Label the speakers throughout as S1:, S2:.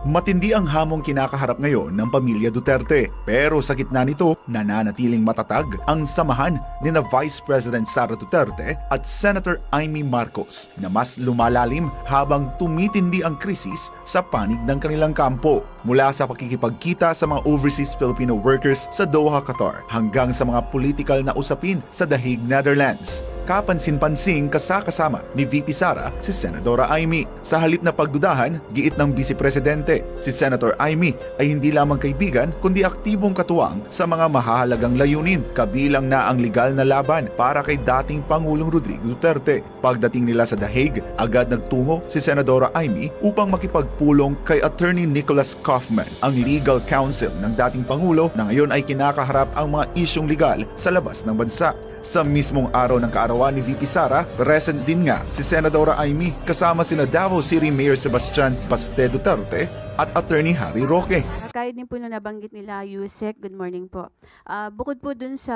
S1: Matindi ang hamong kinakaharap ngayon ng pamilya Duterte. Pero sa gitna nito, nananatiling matatag ang samahan ni na Vice President Sara Duterte at Senator Amy Marcos na mas lumalalim habang tumitindi ang krisis sa panig ng kanilang kampo. Mula sa pakikipagkita sa mga overseas Filipino workers sa Doha, Qatar hanggang sa mga political na usapin sa Hague, Netherlands kapansin-pansing kasakasama ni VP Sara si Senadora Amy. Sa halip na pagdudahan, giit ng Vice Presidente, si Senator Amy ay hindi lamang kaibigan kundi aktibong katuwang sa mga mahahalagang layunin, kabilang na ang legal na laban para kay dating Pangulong Rodrigo Duterte. Pagdating nila sa The Hague, agad nagtungo si Senadora Amy upang makipagpulong kay Attorney Nicholas Kaufman, ang legal counsel ng dating Pangulo na ngayon ay kinakaharap ang mga isyong legal sa labas ng bansa. Sa mismong araw ng kaarawan ni VP Sara, present din nga si Senadora Amy kasama sina Davao City Mayor Sebastian Paste Duterte at Attorney Harry Roque.
S2: Kaya din po na nabanggit nila, Yusek, good morning po. Ah, bukod po dun sa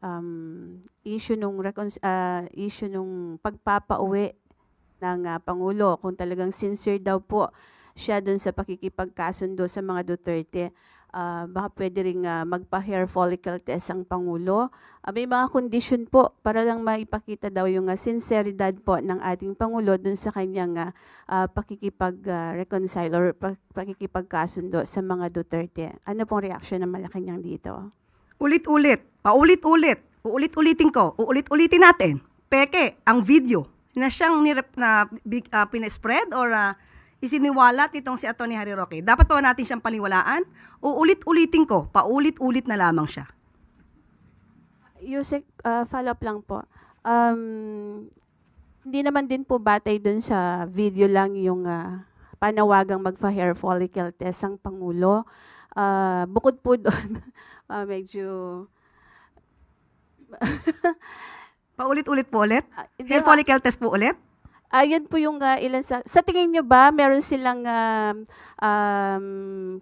S2: um, issue nung, ah, issue nung pagpapauwi ng ah, Pangulo, kung talagang sincere daw po siya dun sa pakikipagkasundo sa mga Duterte, ah, baka pwede rin ah, magpa-hair follicle test ang Pangulo. Ah, may mga condition po para lang maipakita daw yung ah, sinceridad po ng ating Pangulo dun sa kanyang ah, ah, pakikipag-reconcile or pa- pakikipagkasundo sa mga Duterte. Ano pong reaction ng Malacanang dito?
S3: Ulit-ulit, paulit-ulit, uulit-ulitin ko, uulit-ulitin natin. Peke, ang video na siyang nirep, na big, ah, pinespread or ah, isiniwalat nitong si Atty. Harry Roque. Dapat pa ba natin siyang paliwalaan? Uulit-ulitin ko, paulit-ulit na lamang siya.
S2: Yusek, ah, follow up lang po. Um, hindi naman din po batay dun sa video lang yung ah, panawagang magpa-hair follicle test ang Pangulo. Ah, bukod po doon, ah, medyo...
S3: Paulit-ulit po ulit.
S2: hindi
S3: Hair follicle test po ulit.
S2: Ayun po yung ah, ilan sa... Sa tingin nyo ba, meron silang um, um,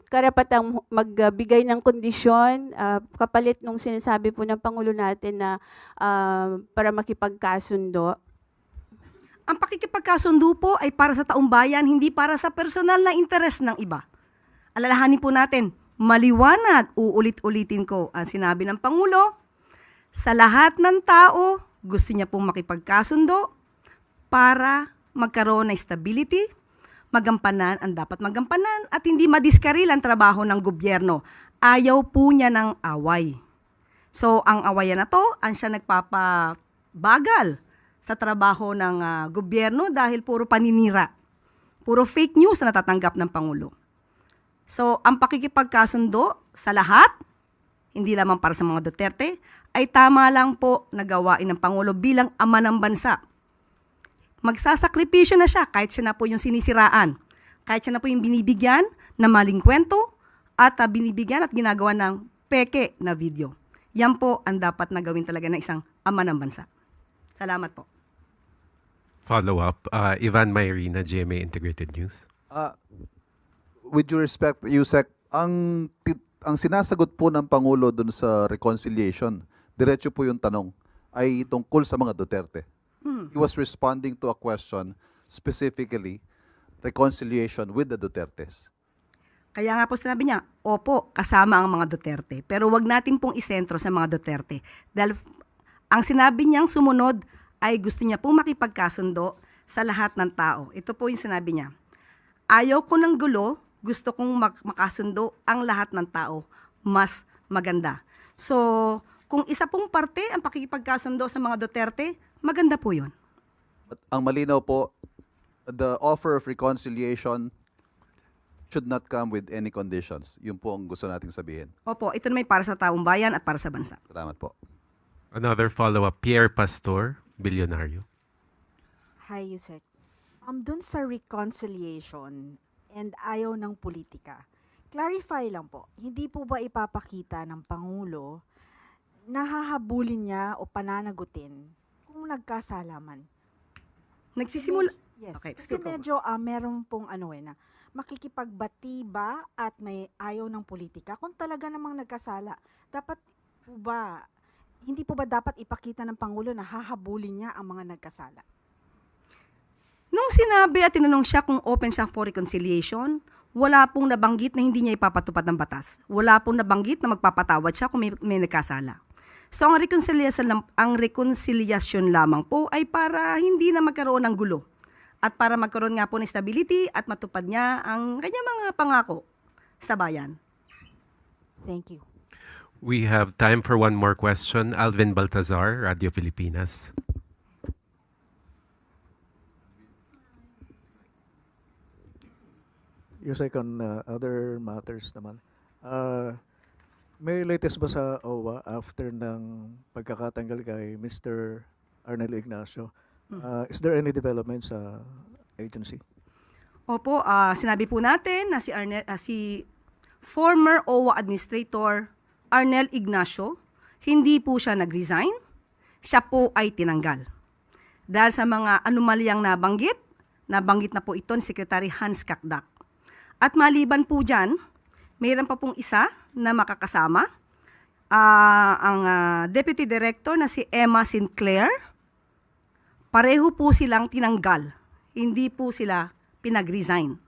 S2: karapatang magbigay ng kondisyon ah, kapalit nung sinasabi po ng Pangulo natin na ah, para makipagkasundo?
S3: Ang pakikipagkasundo po ay para sa taong bayan, hindi para sa personal na interes ng iba. Alalahanin po natin, maliwanag, uulit-ulitin ko ang sinabi ng Pangulo, sa lahat ng tao, gusto niya pong makipagkasundo para magkaroon ng stability, magampanan ang dapat magampanan at hindi madiskaril ang trabaho ng gobyerno. Ayaw po niya ng away. So, ang awayan na to, ang siya nagpapabagal sa trabaho ng ah, gobyerno dahil puro paninira. Puro fake news na natatanggap ng Pangulo. So, ang pakikipagkasundo sa lahat, hindi lamang para sa mga Duterte, ay tama lang po na gawain ng Pangulo bilang ama ng bansa. Magsasakripisyo na siya kahit siya na po yung sinisiraan. Kahit siya na po yung binibigyan ng maling kwento at ah, binibigyan at ginagawa ng peke na video. Yan po ang dapat na gawin talaga ng isang ama ng bansa. Salamat po.
S4: Follow-up, uh, Ivan Mayrina, GMA Integrated News.
S5: Ah, with due respect, Yusek, ang ang sinasagot po ng Pangulo dun sa reconciliation, diretso po yung tanong, ay tungkol sa mga Duterte.
S3: Hmm.
S5: He was responding to a question specifically reconciliation with the Dutertes.
S3: Kaya nga po sinabi niya, opo, kasama ang mga Duterte. Pero wag natin pong isentro sa mga Duterte. Dahil ang sinabi niyang sumunod ay gusto niya pong makipagkasundo sa lahat ng tao. Ito po yung sinabi niya. Ayaw ko ng gulo, gusto kong mak- makasundo ang lahat ng tao. Mas maganda. So, kung isa pong parte ang pakikipagkasundo sa mga Duterte, maganda po yun.
S5: At ang malinaw po, the offer of reconciliation should not come with any conditions. Yun po ang gusto nating sabihin.
S3: Opo, ito naman para sa taong bayan at para sa bansa.
S5: Salamat po.
S4: Another follow-up, Pierre Pastor, Bilyonaryo.
S6: Hi, Yusek. Um, dun sa reconciliation and ayaw ng politika, clarify lang po, hindi po ba ipapakita ng Pangulo na hahabulin niya o pananagutin nagkasalaman?
S3: Nagsisimula...
S6: Yes.
S3: Okay,
S6: Kasi medyo ah, meron pong ano eh na makikipagbati ba at may ayaw ng politika kung talaga namang nagkasala. Dapat po ba, hindi po ba dapat ipakita ng Pangulo na hahabulin niya ang mga nagkasala?
S3: Nung sinabi at tinanong siya kung open siya for reconciliation, wala pong nabanggit na hindi niya ipapatupad ng batas. Wala pong nabanggit na magpapatawad siya kung may, may nagkasala. So ang reconciliation, ang reconciliation lamang po ay para hindi na magkaroon ng gulo at para magkaroon nga po ng stability at matupad niya ang kanyang mga pangako sa bayan.
S6: Thank you.
S4: We have time for one more question. Alvin Baltazar, Radio Pilipinas.
S7: Yusek, on uh, other matters naman. Uh, may latest ba sa OWA after ng pagkakatanggal kay Mr. Arnel Ignacio? Uh, is there any development sa agency?
S3: Opo, ah, sinabi po natin na si, Arnel, ah, si former OWA Administrator Arnel Ignacio, hindi po siya nag-resign, siya po ay tinanggal. Dahil sa mga anomalyang nabanggit, nabanggit na po ito ni Secretary Hans Kakdak. At maliban po dyan, mayroon pa pong isa na makakasama, Ah, ang ah, Deputy Director na si Emma Sinclair, pareho po silang tinanggal. Hindi po sila pinag-resign.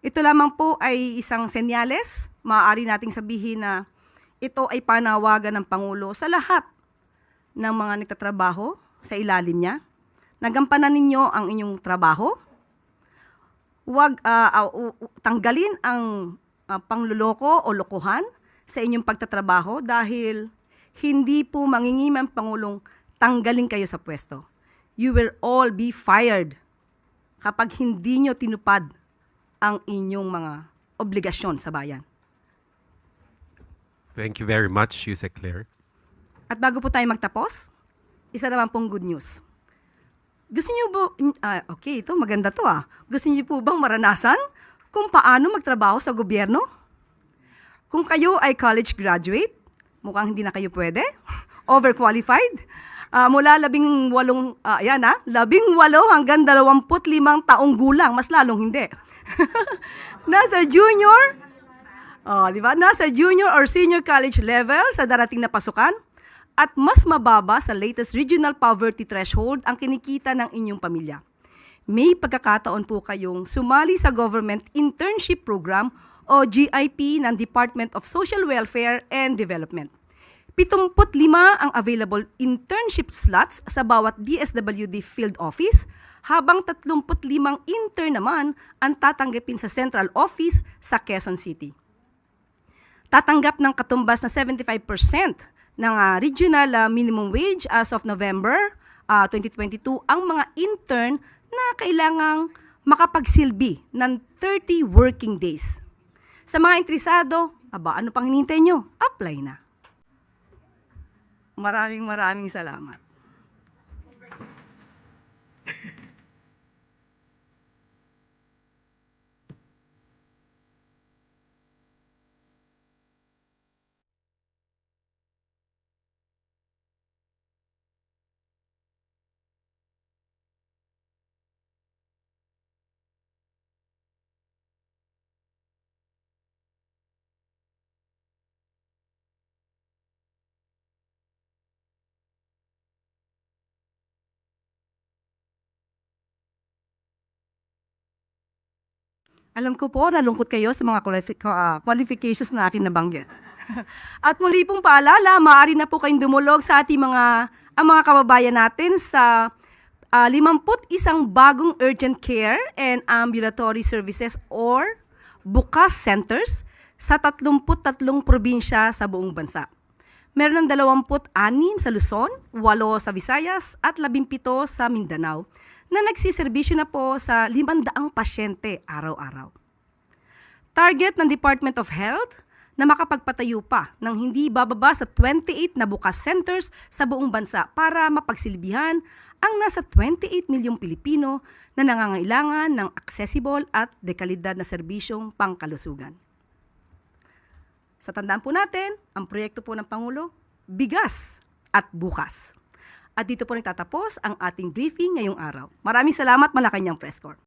S3: Ito lamang po ay isang senyales. Maaari nating sabihin na ito ay panawagan ng Pangulo sa lahat ng mga nagtatrabaho sa ilalim niya. Nagampanan ninyo ang inyong trabaho. Huwag ah, ah, u- u- tanggalin ang ah, pangluloko o lokohan sa inyong pagtatrabaho dahil hindi po mangingim ang Pangulong tanggalin kayo sa pwesto. You will all be fired kapag hindi nyo tinupad ang inyong mga obligasyon sa bayan.
S4: Thank you very much, Yusek Claire.
S3: At bago po tayo magtapos, isa naman pong good news. Gusto niyo po, ah, okay, ito maganda to ah. Gusto niyo po bang maranasan kung paano magtrabaho sa gobyerno? Kung kayo ay college graduate, mukhang hindi na kayo pwede, overqualified, ah, mula labing walong, ah, ayan ah, labing walo hanggang dalawamput limang taong gulang, mas lalong hindi. Nasa junior, Oh, di ba? Nasa junior or senior college level sa darating na pasukan at mas mababa sa latest regional poverty threshold ang kinikita ng inyong pamilya. May pagkakataon po kayong sumali sa Government Internship Program o GIP ng Department of Social Welfare and Development. 75 ang available internship slots sa bawat DSWD field office, habang 35 intern naman ang tatanggapin sa central office sa Quezon City tatanggap ng katumbas na 75% ng ah, regional ah, minimum wage as of November ah, 2022 ang mga intern na kailangang makapagsilbi ng 30 working days. Sa mga interesado, aba, ano pang hinintay nyo? Apply na. Maraming maraming salamat. Alam ko po, nalungkot kayo sa mga ah, qualifications na akin nabanggit. At muli pong paalala, maaari na po kayong dumulog sa ating mga, ang mga kababayan natin sa ah, 51 bagong urgent care and ambulatory services or bukas centers sa 33 probinsya sa buong bansa. Meron ng 26 sa Luzon, 8 sa Visayas at 17 sa Mindanao na nagsiservisyo na po sa 500 pasyente araw-araw. Target ng Department of Health na makapagpatayo pa ng hindi bababa sa 28 na bukas centers sa buong bansa para mapagsilbihan ang nasa 28 milyong Pilipino na nangangailangan ng accessible at dekalidad na serbisyong pangkalusugan. Sa tandaan po natin, ang proyekto po ng Pangulo, bigas at bukas. At dito po nagtatapos ang ating briefing ngayong araw. Maraming salamat Malacanang Press Corps.